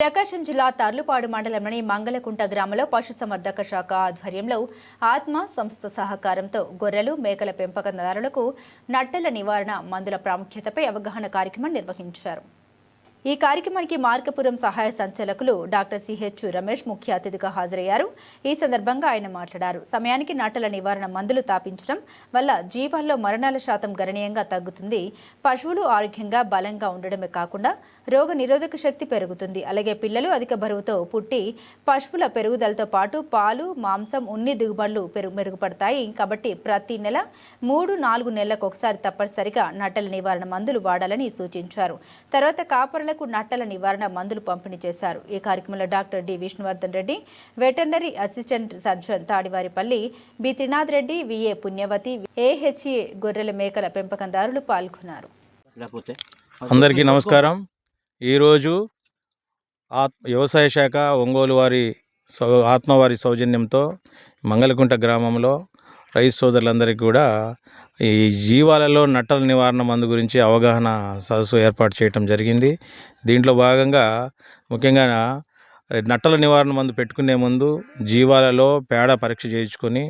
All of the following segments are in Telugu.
ప్రకాశం జిల్లా తర్లుపాడు మండలంలోని మంగళకుంట గ్రామంలో పశుసంవర్ధక శాఖ ఆధ్వర్యంలో ఆత్మ సంస్థ సహకారంతో గొర్రెలు మేకల పెంపకందారులకు నట్టల నివారణ మందుల ప్రాముఖ్యతపై అవగాహన కార్యక్రమం నిర్వహించారు. ఈ కార్యక్రమానికి మార్కపురం సహాయ సంచాలకులు డాక్టర్ సిహెచ్ రమేష్ ముఖ్య అతిథిగా హాజరయ్యారు. ఈ సందర్భంగా ఆయన మాట్లాడారు. సమయానికి నాటల నివారణ మందులు తాపించడం వల్ల జీవాల్లో మరణాల శాతం గణనీయంగా తగ్గుతుంది. పశువులు ఆరోగ్యంగా బలంగా ఉండడమే కాకుండా రోగ నిరోధక శక్తి పెరుగుతుంది. అలాగే పిల్లలు అధిక బరువుతో పుట్టి పశువుల పెరుగుదలతో పాటు పాలు మాంసం ఉన్ని దిగుబడులు పెరుగు మెరుగుపడతాయి. కాబట్టి ప్రతి నెల మూడు నాలుగు నెలలకు ఒకసారి తప్పనిసరిగా నట్టల నివారణ మందులు వాడాలని సూచించారు. తర్వాత కాపరులకు నట్టల నివారణ మందులు పంపిణీ చేశారు. ఈ కార్యక్రమంలో doctor D. Vishnuvardhan Reddy veterinary assistant surgeon Tadivaripalli B. Trinath Reddy VA Punyavathi AHA గొర్రెల మేకల పెంపకందారులు పాల్గొన్నారు. అందరికీ నమస్కారం. ఈరోజు వ్యవసాయ శాఖ ఒంగోలు వారి సౌ ఆత్మవారి సౌజన్యంతో మంగళకుంట గ్రామంలో రైతు సోదరులందరికీ కూడా ఈ జీవాలలో నట్టల నివారణ మందు గురించి అవగాహన సదస్సు ఏర్పాటు చేయటం జరిగింది. దీంట్లో భాగంగా ముఖ్యంగా నట్టల నివారణ మందు పెట్టుకునే ముందు జీవాలలో పేడ పరీక్ష చేయించుకొని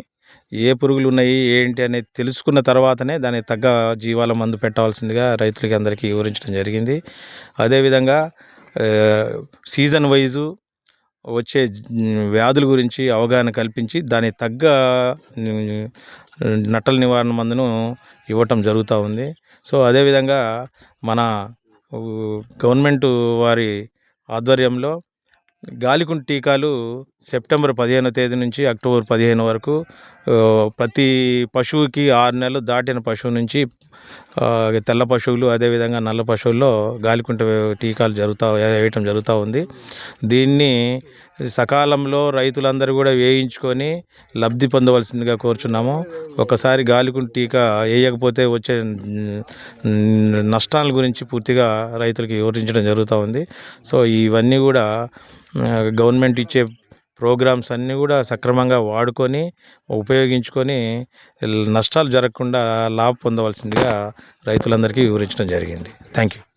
ఏ పురుగులు ఉన్నాయి ఏంటి అనేది తెలుసుకున్న తర్వాతనే దానికి తగ్గ జీవాల మందు పెట్టవలసిందిగా రైతులకి అందరికీ వివరించడం జరిగింది. అదేవిధంగా సీజన్ వైజు వచ్చే వ్యాధుల గురించి అవగాహన కల్పించి దానికి తగ్గ నట్టల నివారణ మందును ఇవ్వటం జరుగుతూ ఉంది. సో అదేవిధంగా మన గవర్నమెంట్ వారి ఆధ్వర్యంలో గాలికుంట టీకాలు సెప్టెంబర్ పదిహేనో తేదీ నుంచి అక్టోబర్ పదిహేను వరకు ప్రతి పశువుకి ఆరు నెలలు దాటిన పశువు నుంచి తెల్ల పశువులు అదేవిధంగా నల్ల పశువుల్లో గాలికుంట టీకాలు జరుగుతూ వేయటం జరుగుతూ ఉంది. దీన్ని సకాలంలో రైతులందరూ కూడా వేయించుకొని లబ్ధి పొందవలసిందిగా కోరుచున్నాము. ఒకసారి గాలికుని టీకా వేయకపోతే వచ్చే నష్టాల గురించి పూర్తిగా రైతులకి వివరించడం జరుగుతూ ఉంది. సో ఇవన్నీ కూడా గవర్నమెంట్ ఇచ్చే ప్రోగ్రామ్స్ అన్నీ కూడా సక్రమంగా వాడుకొని ఉపయోగించుకొని నష్టాలు జరగకుండా లాభ పొందవలసిందిగా రైతులందరికీ వివరించడం జరిగింది. Thank you.